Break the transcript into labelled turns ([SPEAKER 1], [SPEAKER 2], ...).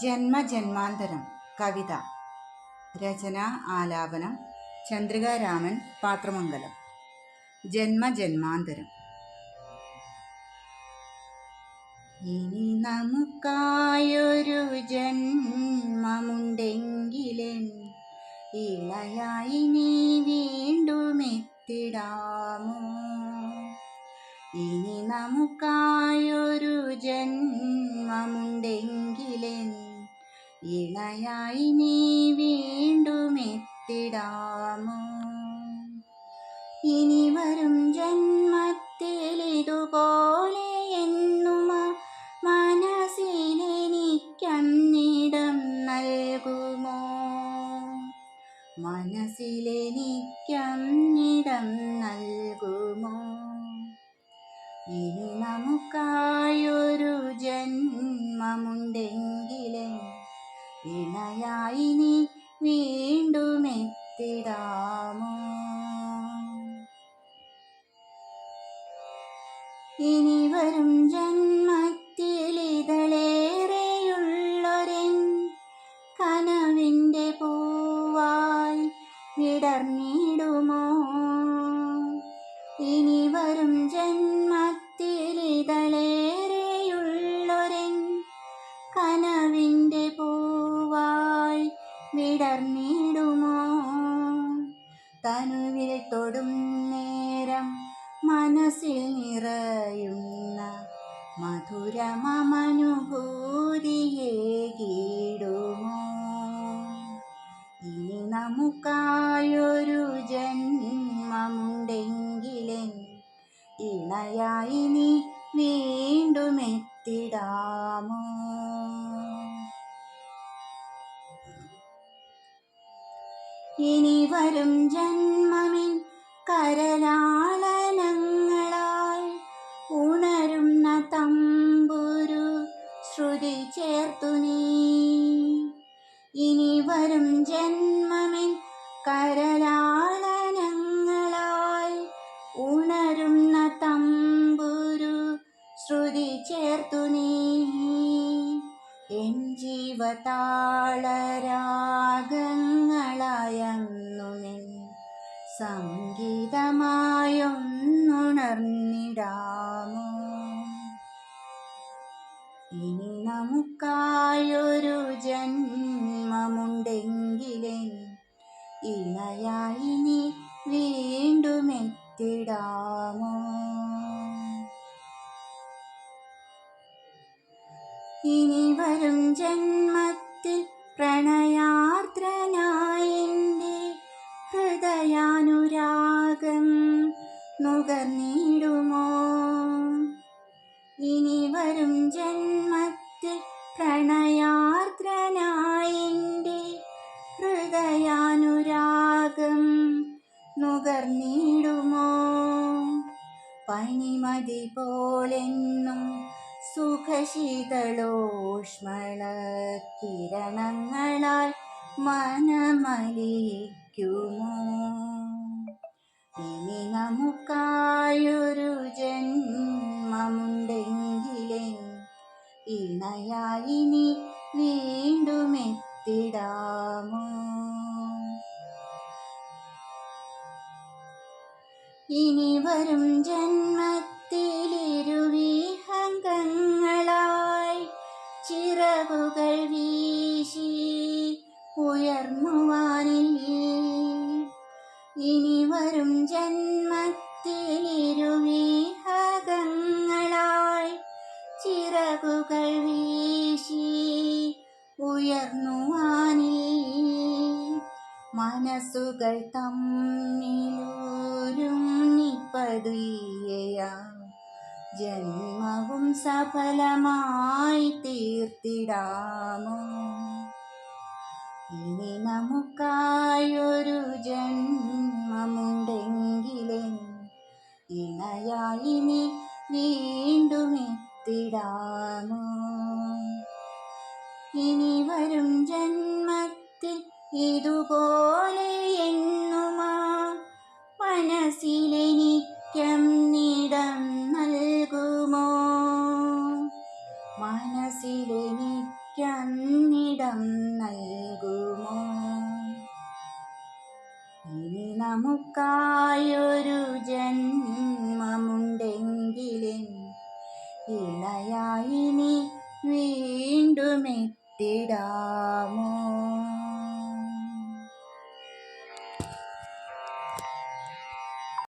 [SPEAKER 1] ജന്മജന്മാന്തരം കവിത രചന ആലാപനം ചന്ദ്രിക രാമൻ പാത്രമംഗലം. ജന്മജന്മാന്തരം. ഇനി നമുക്കായൊരു ജന്മമുണ്ടെങ്കിലും ഇളയായി നീ വീണ്ടും എത്തിടാമോ ഇനി നമുക്കായൊരു ജന്മമുണ്ടെങ്കിലൻ ഇണയായി നീ വീണ്ടും എത്തിടാമോ? ഇനി വരും ജന്മത്തിൽ ഇതുപോലെ എന്നുമ മനസ്സിലെനിക്കന്നിടം നൽകുമോ? മനസ്സിലെനിക്കന്നിടം നൽകുമോ? ഇനി നമുക്കായൊരു ഇണയായി നീ വീണ്ടും ഇനി വരും ജന്മത്തിൽ ഇതളേറെയുള്ളൊരൻ കനവിന്റെ പൂവായി വിടർന്നിടുമോ? ഇനി വരും ജന്മത്തിൽ ഇതളേറെയുള്ളൊരൻ കനവിന്റെ നിറയുന്ന മധുരമനുഭൂതിയെ കീടുമോ ഇനി നമുക്കായൊരു ജന്മമുണ്ടെങ്കിലേ ഇണയായി നീ വീണ്ടും എത്തിടാമോ ഇനി വരും ജന്മമിൻ കരലാളനങ്ങളാൽ ശ്രുതി ചേർത്തു നീ. ഇനി വരും ജന്മമിൻ കരലാളനങ്ങളാൽ ഉണരുന്ന തമ്പുരു ശ്രുതി ചേർത്തു നീ. എൻ ജീവതാളരാഗങ്ങളായെന്നുമെൻ സംഗീതമായൊന്നുണർന്നിടാമോ ഇനി നമുക്കായൊരു ജന്മമുണ്ടെങ്കിലേ ഇണയായി വീണ്ടും എത്തിടാമോ? ഇനി വരും ജന്മത്തിൽ പ്രണയാർദ്രനായെന്റെ ഹൃദയാനുരാഗം നുകർന്നിടുമോ? ഇനി വരും ജന്മത്തിൽ പനിമതി പോലെന്നും സുഖശീതളോഷ്മള കിരണങ്ങളാൽ മനമലിക്കുമോ? ഇനി നമുക്കായൊരു ജന്മമുണ്ടെങ്കിലേ ഇണയായി നീ വീണ്ടും ഇനി വരും ജന്മത്തിലിരുവിഹംഗങ്ങളായി ചിറകുകൾ വീശി ഉയർന്നുവാനിൽ മനസ്സുകൾ തമ്മിലൂരും നിപ്പതിയയാ ജന്മവും സഫലമായി തീർത്തിടാമോ? ഇനി നമുക്കായൊരു ജന്മമുണ്ടെങ്കിലേ ഇണയായി നീ വീണ്ടും എത്തിടാമോ? ഇനി വരും ജന്മത്തിൽ ഇതുപോലെ എന്നുമാ മനസ്സിലെനിക്കം നിടം നൽകുമോ? മനസ്സിലെനിക്കം നിടം നൽകുമോ? ഇനി നമുക്കായൊരു ജന്മമുണ്ടെങ്കിലും ഇണയായി നീ വീണ്ടുമെത്തിടാ